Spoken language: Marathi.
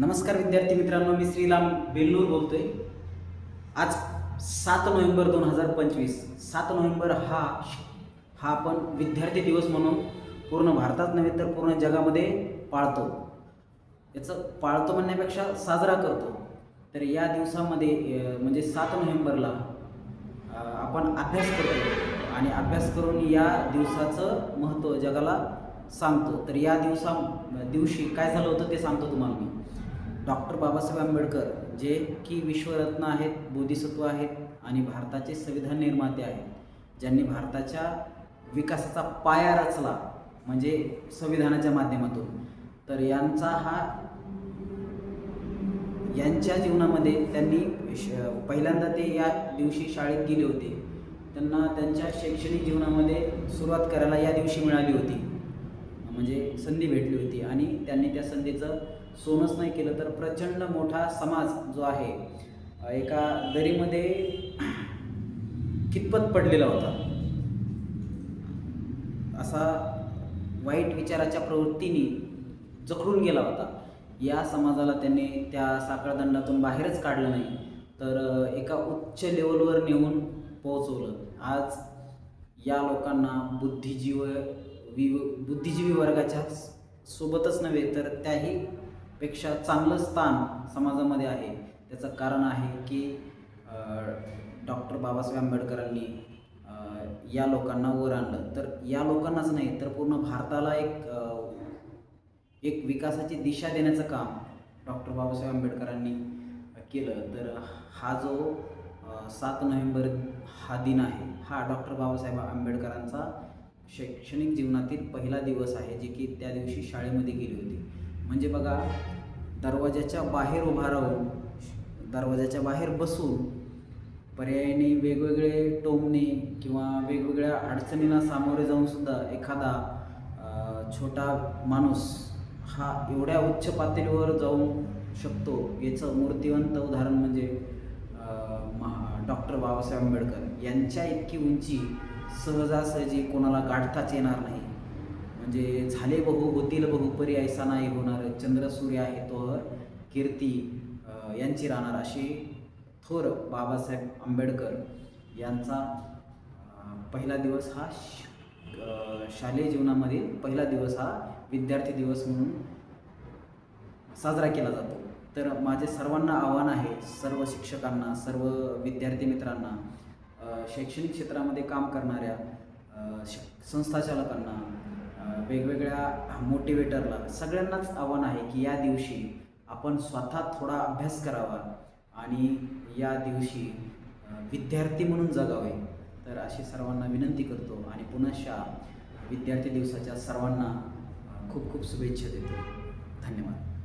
नमस्कार विद्यार्थी मित्रांनो मी श्रीराम बेल्लूर बोलतोय. आज सात नोव्हेंबर दोन हजार पंचवीस. सात नोव्हेंबर हा हा आपण विद्यार्थी दिवस म्हणून पूर्ण भारतात नव्हे तर पूर्ण जगामध्ये पाळतो. याचं पाळतो म्हणण्यापेक्षा साजरा करतो. तर या दिवसामध्ये म्हणजे सात नोव्हेंबरला आपण अभ्यास करतो आणि अभ्यास करून या दिवसाचं महत्त्व जगाला सांगतो. तर या दिवसा दिवशी काय झालं होतं ते सांगतो तुम्हाला मी. डॉक्टर बाबासाहेब आंबेडकर जे की विश्वरत्न आहेत बोधिसत्व आहेत आणि भारताचे संविधान निर्माते आहेत ज्यांनी भारताच्या विकासाचा पाया रचला म्हणजे संविधानाच्या माध्यमातून. तर यांचा हा यांच्या जीवनामध्ये त्यांनी श- पहिल्यांदा ते या दिवशी शाळेत गेले होते. त्यांना त्यांच्या शैक्षणिक जीवनामध्ये सुरुवात करायला या दिवशी मिळाली होती. म्हणजे संधी भेटली होती आणि त्यांनी त्या संधीचं सोनच नाही केलं तर प्रचंड मोठा समाज जो आहे एका दरीमध्ये कितपत पडलेला होता? असा वाईट विचाराच्या प्रवृत्तीने जखडून गेला होता. या समाजाला त्यांनी त्या साखळदंडातून बाहेरच काढलं नाही तर एका उच्च लेवलवर नेऊन पोहोचवलं. आज या लोकांना बुद्धिजीव वि बुद्धिजीवी वर्गाच्या सोबतच नव्हे तर त्याही पेक्षा चांगलं स्थान समाजामध्ये आहे. त्याचं कारण आहे की डॉक्टर बाबासाहेब आंबेडकरांनी या लोकांना वर आणलं. तर या लोकांनाच नाही तर पूर्ण भारताला एक एक विकासाची दिशा देण्याचं काम डॉक्टर बाबासाहेब आंबेडकरांनी केलं. तर हा जो सात नोव्हेंबर हा दिन आहे हा डॉक्टर बाबासाहेब आंबेडकरांचा शैक्षणिक जीवनातील पहिला दिवस आहे जे की त्या दिवशी शाळेमध्ये गेली होती. म्हणजे बघा दरवाजाच्या बाहेर उभा राहून दरवाजाच्या बाहेर बसून पर्यायाने वेगवेगळे टोमणे किंवा वेगवेगळ्या अडचणींना सामोरे जाऊनसुद्धा एखादा छोटा माणूस हा एवढ्या उच्च पातळीवर जाऊ शकतो. याचं मूर्तिवंत उदाहरण म्हणजे डॉक्टर बाबासाहेब आंबेडकर. यांच्या इतकी उंची सहजासहजी कोणाला गाठताच येणार नाही. म्हणजे झाले बहु होतील बहु ऐसा नाही होणार. चंद्र सूर्य आहे तोहर कीर्ती यांची राहणार अशी थोर बाबासाहेब आंबेडकर यांचा पहिला दिवस हा शालेय जीवनामधील पहिला दिवस हा विद्यार्थी दिवस म्हणून साजरा केला जातो. तर माझे सर्वांना आव्हान आहे सर्व शिक्षकांना सर्व विद्यार्थी मित्रांना शैक्षणिक क्षेत्रामध्ये काम करणाऱ्या संस्थाचालकांना वेगवेगळ्या मोटिवेटरला सगळ्यांनाच आव्हान आहे की या दिवशी आपण स्वतः थोडा अभ्यास करावा आणि या दिवशी विद्यार्थी म्हणून जगावे. तर अशी सर्वांना विनंती करतो आणि पुनशा विद्यार्थी दिवसाच्या सर्वांना खूप खूप शुभेच्छा देतो. धन्यवाद.